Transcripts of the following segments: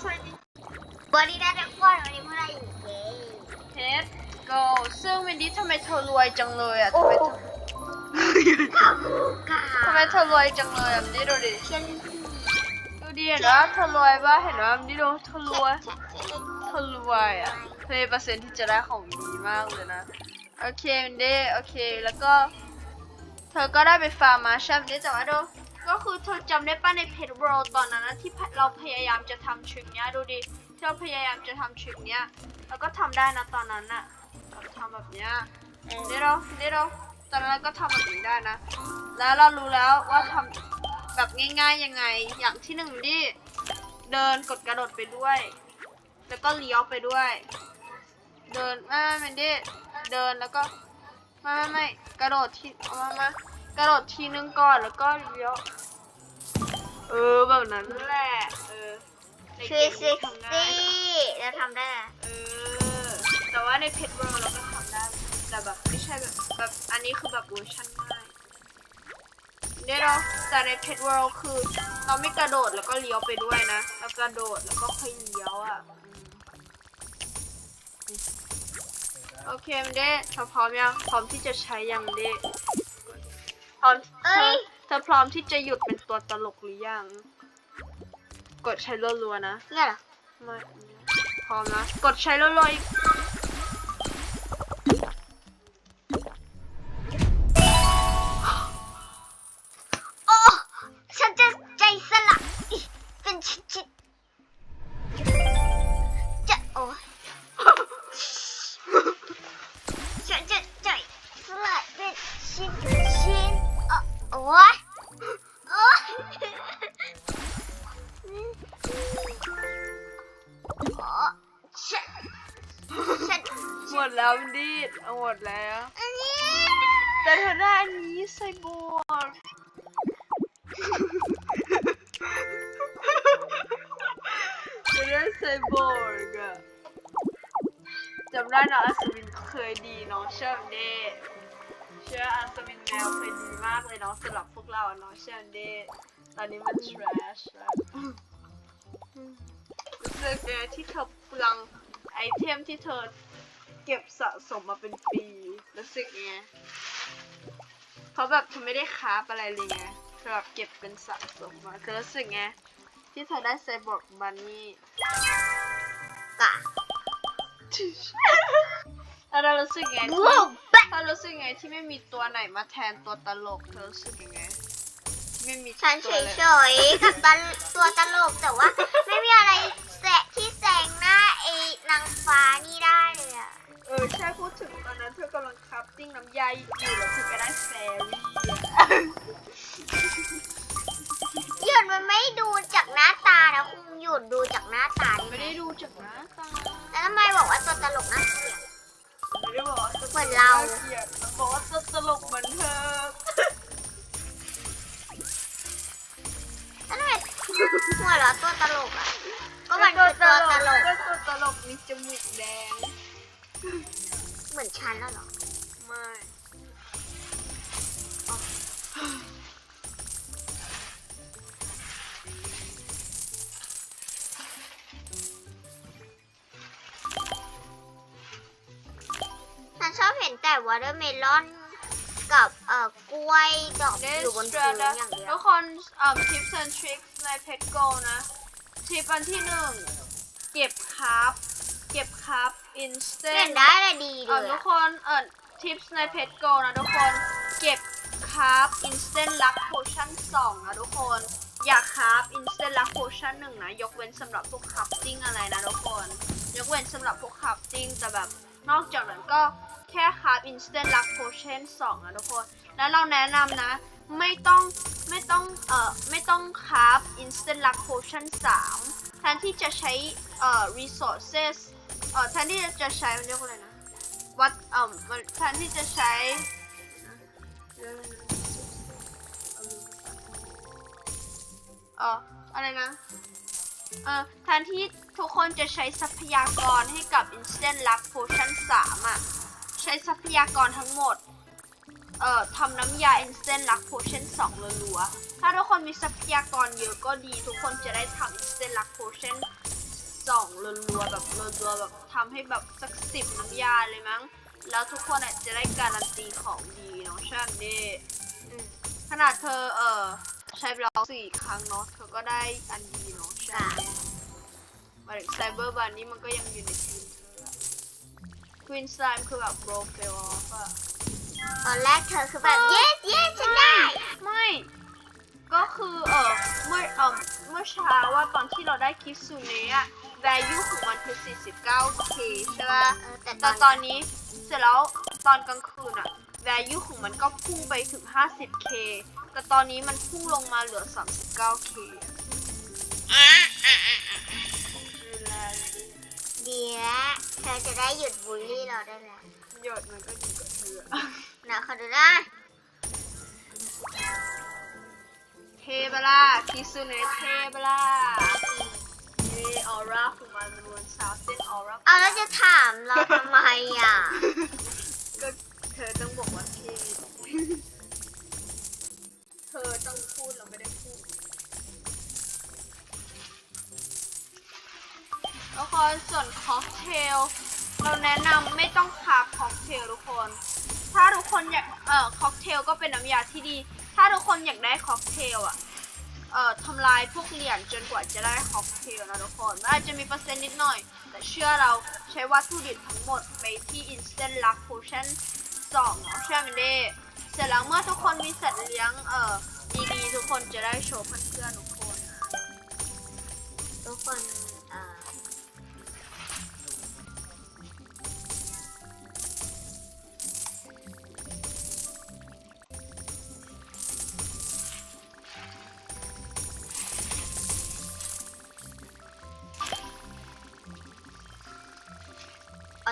ใส่ดิวันนี้ได้ทุกคนวันนี้เมื่อไหรอยู่เย้เพชร go ซึ่งวินดี้ทำไมเธอรวยจังเลยอะทำไมเธอค่ะทำไมเธอรวยจังเลยอะวินดี้ดูดิเช่นดูดิเห็นว่าเธอรวยปะเห็นว่าวินดี้ดูเธอรวยแฉะแฉะเธอรวยอะเธอเปอร์เซ็นต์ที่จะได้ของดีมากเลยนะโอเควินดี้โอเคแล้วก็ เธอก็ได้ไปฟาร์มมาใช่ไหมแต่ว่าดู ก็คือเธอจำได้ป่ะในเพจ World ตอนนั้นนะที่เราพยายามจะทำทริคเนี้ยดูดิที่เราพยายามจะทำทริคเนี้ยเราก็ทำได้นะตอนนั้นน่ะทำแบบเนี้ยนี่เรานี่เราตอนนั้นก็ทำแบบนี้ได้นะ แล้วเรารู้แล้วว่าทำแบบง่ายๆยังไง อย่างที่หนึ่งดิเดินกดกระโดดไปด้วย แล้วก็เลี้ยวไปด้วย เดินไม่ไม่ไม่ดิเดินแล้วก็ไม่ไม่ไม่กระโดดทีเอามามา กระโดดทีนึงก่อนแล้วก็เลี้ยวเออแบบนั้นแหละเออในทรีเกซิมกทำได้ซี่แล้วทำได้อะเออแต่ว่าในเพจเวิร์เราก็ทำได้แต่แบบไม่ใช่แบบแบบอันนี้คือแบบเวอร์ชันง่ายเนี่ยเราแต่ในเพจเวิร์คือเราไม่กระโดดแล้วก็เลี้ยวไปด้วยนะเรากระโดดแล้วก็ค่อยเลี้ยวอะอืมโอเคมันเด้เธอพร้อมยังพร้อมที่จะใช้ยังเด้พ ร้อมเธเอ้อยเธอพร้อมที่จะหยุดเป็นตัวตลกหรือยัง กดใช้รัวๆนะเนี่ยเหรอไม่พร้อมนะ กดใช้แล้วเลยโอ้ฉันจะใจสละอิเป็นชิ้นชิ้นๆจะโอ้ยฉันจะใจสละเป็นชิ้นชิ้นๆเอ่อโอ้ ยโอ้ยโอ้ฉันฉันหมดแล้วมันดีดเอาหมดแล้ว อันนี้แต่เธอได้อันนี้ใส่บวกเธอได้ใส่บวกอะจำได้นะอัศวินเคยดีเนาะเชื่อมเด้ เชื่ออัศวินแมวเคยดีมากเลยเนาะสำหรับพวกเราเนาะเชื่อเดตอนนี้มัน trash แล้วรู้สึกที่เธอเปลืองไอเทมที่เธอเก็บสะสมมาเป็นปีรู้สึกไงเพราะแบบเธอไม่ได้คราอะไรเลยไงเธอแบบเก็บเป็นสะสมมาเธอรู้สึกไงที่เธอได้ไซบอร์กบันนี่กะ แล้วเรารู้สึกไงที่ว้าวแบะเธอรู้สึกไงที่ไม่มีตัวไหนมาแทนตัวตลกเธอรู้สึกยังไงที่ไม่มีฉันตัเฉวเลยยๆกับตลตัวตลกแต่ว่า ไม่มีอะไรแสะที่แสงหน้าไอ้นางฟ้านี่ได้เลยอะเออใช่พูดถึงตอนนั้นเธอกำลังคราฟติ้งน้ำยาอยู่แล้วเธอก็ได้แฟรี่หยุดมันไม่ดูจากหน้าตานะคุณหยุดดูจากหน้าตาไม่ได้ไหมได้ดูจากหน้าตาแล้วทำไมบอกว่าตัวตลกน่าเกลียด ไม่ได้บอกว่าจะ เหมือนเราเกลียดบอกว่าจะตลกเหมือนเธอแล้วทำไมหัวเราะตัวตลกอะก็มันคือตัวตลก ก็ตัวตลกมีจมูกแดง เหมือนฉันแล้วเหรอ ไม่ วอเตอร์เมลอนกับเอ่อกล้วยดอกเดอยู่บสนตราพื้นดาอย่างเดียวทุกคนอ่าทิปส์ and tricks ในเพจโกนะทิปอันที่หนึ่งเก็บครับเก็บครับเห็ instant นได้เลยดีเลเออยทุอะกคนเออทิปส์ในเพจโกนะทุกคนเก็บคราฟ instant luck potion 2นะทุกคนอย่าคราฟ instant luck potion 1นะยกเว้นสำหรับพวกคราฟติ้งอะไรนะทุกคนยกเว้นสำหรับพวกคราฟติ้งแต่แบบนอกจากนั้นก็ แค่คราฟ instant luck potion 2นะทุกคน แล้วเราแนะนำนะ ไม่ต้องไม่ต้องเอ่อไม่ต้องคราฟ instant luck potion 3แทนที่จะใช้เอ่อ resources เอ่อแทนที่จะใช้มันเรียกว่าอะไรนะวัดเอ่อมันแทนที่จะใช้เอ่ออะไรนะเอ่อแทนที่ทุกคนจะใช้ทรัพยากรให้กับ instant luck potion 3 อะ ช้ทรัพยากรทั้งหมด เอ่อทำน้ำยา instant luck potion 2รัวๆ ถ้าทุกคนมีทรัพยากรเยอะก็ดี ทุกคนจะได้ทำ instant luck potion สองรัวๆแบบรัวๆแบบทำให้แบบสักสิบน้ำยาเลยมั้ง แล้วทุกคนอะจะได้การันตีของดีเนาะใช่ไหมเด้อืมขนาดเธอเออใช้บล็อกสี่ครั้งเนาะเธอก็ได้อันดีเนาะใช่ไหมหมายถึงไซเบอร์บันนี่มันก็ยังอยู่ในทีมเธอ ควีนสไลม์คือแบบโบรเฟลออฟอะตอนแรกเธอคือแบบ yes yes ฉันได้ ไม่ ก็คือเออเมื่อเออเมื่อเช้าว่าตอนที่เราได้คิดซูเนะอะ value ของมันคือ 49k ใช่ป่ะ เออแต่ตแต่อนตอนนี้เสร็จแล้วตอนกลางคืนอะ value ของมันก็พุ่งไปถึง 50k แต่ตอนนี้มันพุ่งลงมาเหลือ 39k อะ ดีแล้วเธอจะได้หยุดบูลลี่เราได้แล้วหยดมันก็อยู่กับเธอนะขอดูได้เทเบล่าคิซูเนะเทเบล่าเอออร่าของมันมันวนสาวเส้นออร่าเอาแล้วจะถามเราทำไมอะ ก็เธอต้องบอกว่าเทเธอต้องพูดเราไม่ได้พูด แล้วก็ส่วนค็อกเทลเราแนะนำไม่ต้องคาค็อกเทลทุกคน ถ้าทุกคนอยากเอ่อค็อกเทลก็เป็นน้ำยาที่ดี ถ้าทุกคนอยากได้ค็อกเทลอะเอ่อทำลายพวกเหรียญจนกว่าจะได้ค็อกเทลนะทุกคนมันอาจจะมีเปอร์เซ็นต์นิดหน่อย แต่เชื่อเราใช้วัตถุดิบทั้งหมดไปที่ Instant Luck Potion 2เนาะใช่ไหมเด้เสร็จแล้วเมื่อทุกคนมีสัตว์เลี้ยงเอ่อดีๆทุกคนจะได้โชว์เพื่อนๆทุกคน ทุกคน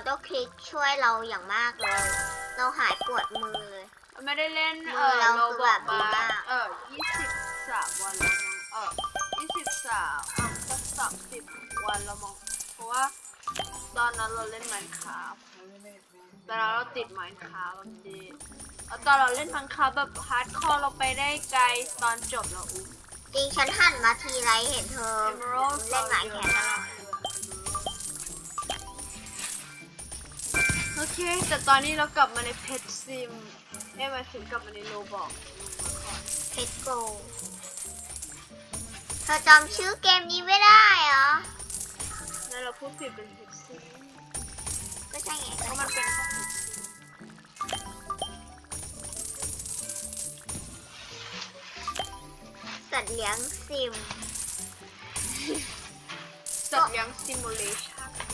โต้คลิกช่วยเราอย่างมากเลย เราหายปวดมือเลย ไม่ได้เล่นมืเอออเราโรคือบแบอบกดีมามาก เออ23วันแล้วมั้งเออ23อะสักสามสิบวันแล้วมั้งเพราะว่า ตอนนั้นเราเล่น Minecraft ตอนนั้นเราติด Minecraft แบบดีแล้วตอนเราเล่น Minecraft แบบฮาร์ดคอร์เราไปได้ไกลตอนจบแล้วอุ๊ยจริงฉันหันมาทีไรเห็นเธอ Emerald เล่นหลายแขนตลอด เค แต่ตอนนี้เรากลับมาในเพจซิมเอ้ยหมายถึงกลับมาในโลบอกเพชรโกเธอจำชื่อเกมนี้ไม่ได้เหรอนั่นเราพูดผิดเป็นเพจซิมก็ใช่ไงเพราะมันเป็นแค่เพจซิมสัตว์เลี้ยงซิม สัตว์เลี้ยงซิมูเลชั่น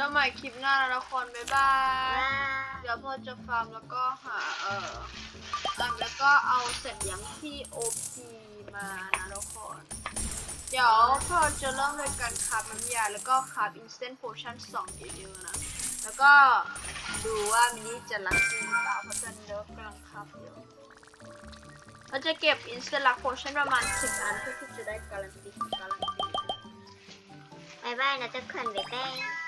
จอใหม่คลิปหน้านะทุกคนบ๊ายบายว้าเดี๋ยวพ่อจะฟาร์มแล้วก็หาเอ่ออะแล้วก็เอาเสร็จเลี้ยงที่ OP มานะทุกคนเดี๋ยวพ่อจะเริ่มโดยการคาบน้ำยาแล้วก็คาบ instant potion 2เยอะๆนะ แล้วก็ดูว่ามินนี่จะรักจริงหรือเปล่าเพราะตอนนี้เรากำลังคาบอยู่เราจะเก็บ instant luck potion ประมาณ10อันเพื่อที่จะได้การันตีการันตีบายบายนะทุกคนบ๊ายบาย